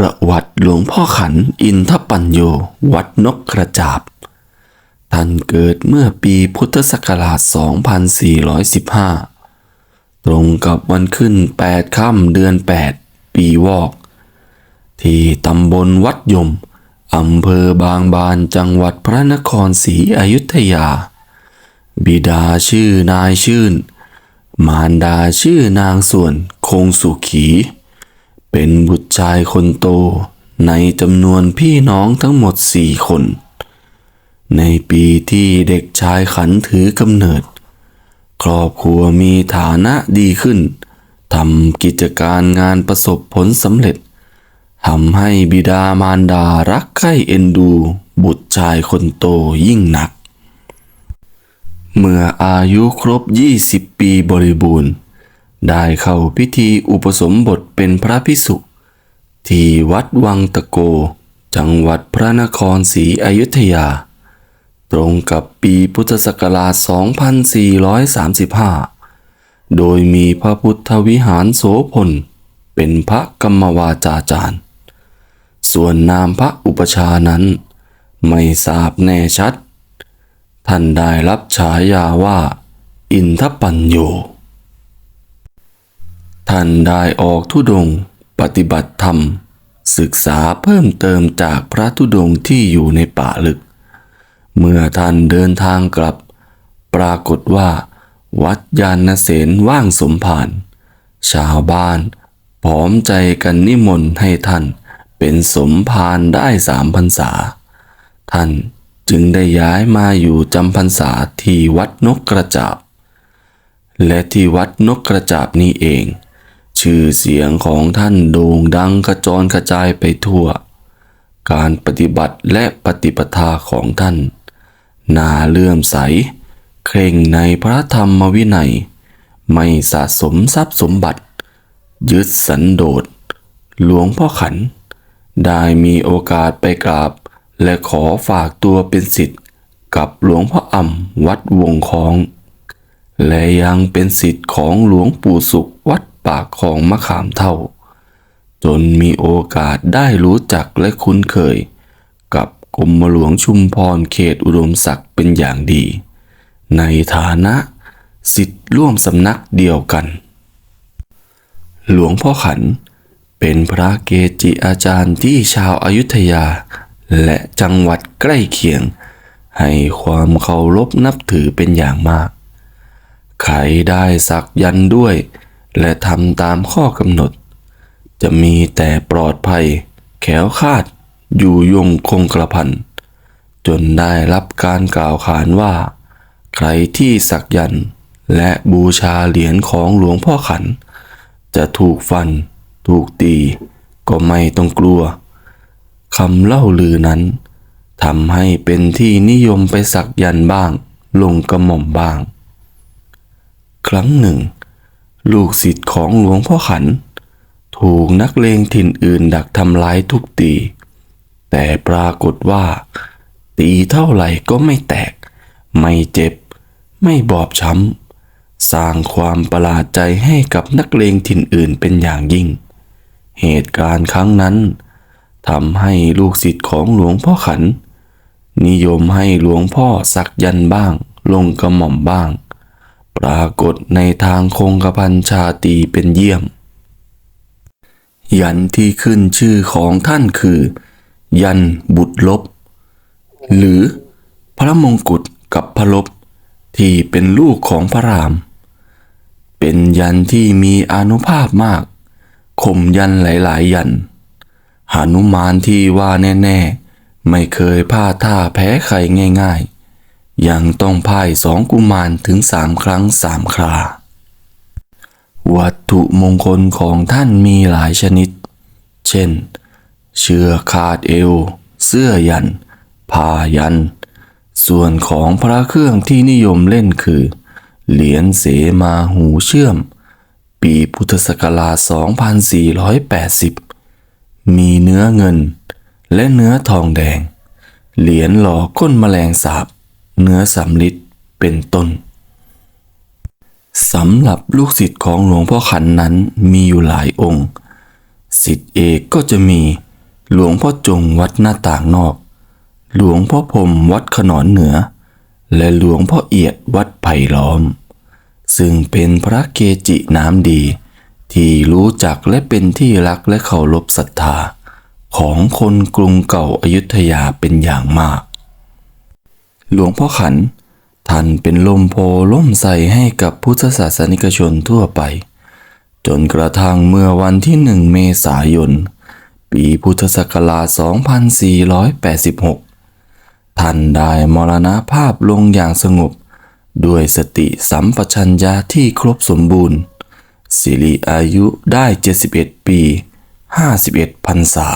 ประวัติหลวงพ่อขันอินทปัญโย วัดนกกระจาบ ท่านเกิดเมื่อปีพุทธศักราช 2415 ตรงกับวันขึ้น 8 ค่ำเดือน 8 ปีวอก ที่ตำบลวัดยม อำเภอบางบานจังหวัดพระนครศรีอยุธยา บิดาชื่อนายชื่น มารดาชื่อนางส่วนคงสุขี เป็นบุตรชายคนโตในจำนวนพี่น้องทั้งหมดสี่คน ในปีที่เด็กชายขันถือกำเนิด ครอบครัวมีฐานะดีขึ้นทำกิจการงานประสบผลสำเร็จทำให้บิดามารดารักใคร่เอ็นดู บุตรชายคนโตยิ่งนัก เมื่ออายุครบ 20 ปีบริบูรณ์ ได้เข้าพิธีอุปสมบทเป็นพระภิกษุ ที่วัดวังตะโก จังหวัดพระนครศรีอยุธยา ตรงกับปีพุทธศักราช 2435 โดยมีพระพุทธวิหารโสพล เป็นพระกรรมวาจาจารย์ ส่วนนามพระอุปชานั้น ไม่ทราบแน่ชัด ท่านได้รับฉายาว่า อินทปัญโย ท่านได้ออกธุดง ปฏิบัติธรรม ศึกษาเพิ่มเติมจากพระธุดงที่อยู่ในป่าลึก เมื่อท่านเดินทางกลับ ปรากฏว่า วัดยานเสนว่างสมภารชาวบ้านพร้อมใจกันนิมนต์ให้ท่านเป็นสมภารได้สามพรรษา ท่านจึงได้ย้ายมาอยู่จำพรรษาที่วัดนกกระจาบ และที่วัดนกกระจาบนี้เอง ชื่อเสียงของท่านโด่งดังกระจรกระจายไปทั่ว การปฏิบัติและปฏิปทาของท่าน น่าเลื่อมใส เคร่งในพระธรรมวินัย ไม่สะสมทรัพย์สมบัติ ยึดสันโดษ หลวงพ่อขัน ได้มีโอกาสไปกราบ และขอฝากตัวเป็นสิทธิ์กับหลวงพ่ออ่ำวัดวงคอง และยังเป็นสิทธิ์ของหลวงปู่สุขวัด ปากของมะขามเท่า จนมีโอกาสได้รู้จักและคุ้นเคย กับกรมหลวงชุมพรเขตอุดมศักดิ์เป็นอย่างดี ในฐานะสิทธิ์ร่วมสำนักเดียวกัน หลวงพ่อขันเป็นพระเกจิอาจารย์ที่ชาวอายุทยา และจังหวัดใกล้เคียง ให้ความเคารพนับถือเป็นอย่างมาก ใครได้สักยันด้วย และทำตามข้อกำหนด จะมีแต่ปลอดภัย แขวคาด อยู่ยงคงกระพัน จนได้รับการกล่าวขานว่า ใครที่สักยันและบูชาเหรียญของหลวงพ่อขัน จะถูกฟัน ถูกตี ก็ไม่ต้องกลัวคำเล่าลือนั้นทำให้เป็นที่นิยมไปสักยันบ้าง ลงกระหม่อมบ้าง ครั้งหนึ่ง ลูกศิษย์ของหลวงพ่อขัน ถูกนักเลงถิ่นอื่นดักทำร้ายทุกตี แต่ปรากฏว่า ตีเท่าไหร่ก็ไม่แตก ไม่เจ็บ ไม่บอบช้ำ สร้างความประหลาดใจให้กับนักเลงถิ่นอื่นเป็นอย่างยิ่ง เหตุการณ์ครั้งนั้นทำให้ลูกศิษย์ของหลวงพ่อขัน นิยมให้หลวงพ่อสักยันบ้าง ลงกระหม่อมบ้าง ปรากฏในทางคงกระพันชาตีเป็นเยี่ยม ยันที่ขึ้นชื่อของท่านคือ ยันบุตรลบ หรือพระมงกุฎกับพระลบที่เป็นลูกของพระราม เป็นยันที่มีอนุภาพมากข่มยันหลายๆ ยันหานุมานที่ว่าแน่ ๆ ไม่เคยพลาดท่าแพ้ใครง่าย ๆ ยังต้องพ่ายสองกุมารถึงสามครั้งสามครา วัตถุมงคลของท่านมีหลายชนิด เช่น เชือกคาดเอว เสื้อยันผ้ายัน ส่วนของพระเครื่องที่นิยมเล่นคือ เหรียญเสมาหูเชื่อม ปีพุทธศักราช 2480 มีเนื้อเงินและเนื้อทองแดง เหรียญหล่อก้นแมลงสาบ เนื้อสำลิดเป็นต้นสำหรับลูกศิษย์ของหลวงพ่อขันนั้นมีอยู่หลายองค์ศิษย์เอกก็จะมีหลวงพ่อจงวัดหน้าต่างนอก หลวงพ่อพรมวัดขนอนเหนือ และหลวงพ่อเอียดวัดไผ่ล้อม ซึ่งเป็นพระเกจิน้ำดี ที่รู้จักและเป็นที่รักและเคารพศรัทธา ของคนกรุงเก่าอายุทยาเป็นอย่างมาก หลวงพ่อขัน ท่านเป็นลมโพล่มใสให้กับพุทธศาสนิกชนทั่วไป จนกระทั่งเมื่อวันที่หนึ่งเมษายน ปีพุทธศักราช 2486 ท่านได้มรณภาพลงอย่างสงบ ด้วยสติสัมปชัญญะที่ครบสมบูรณ์ สิริอายุได้ 71 ปี 51พรรษา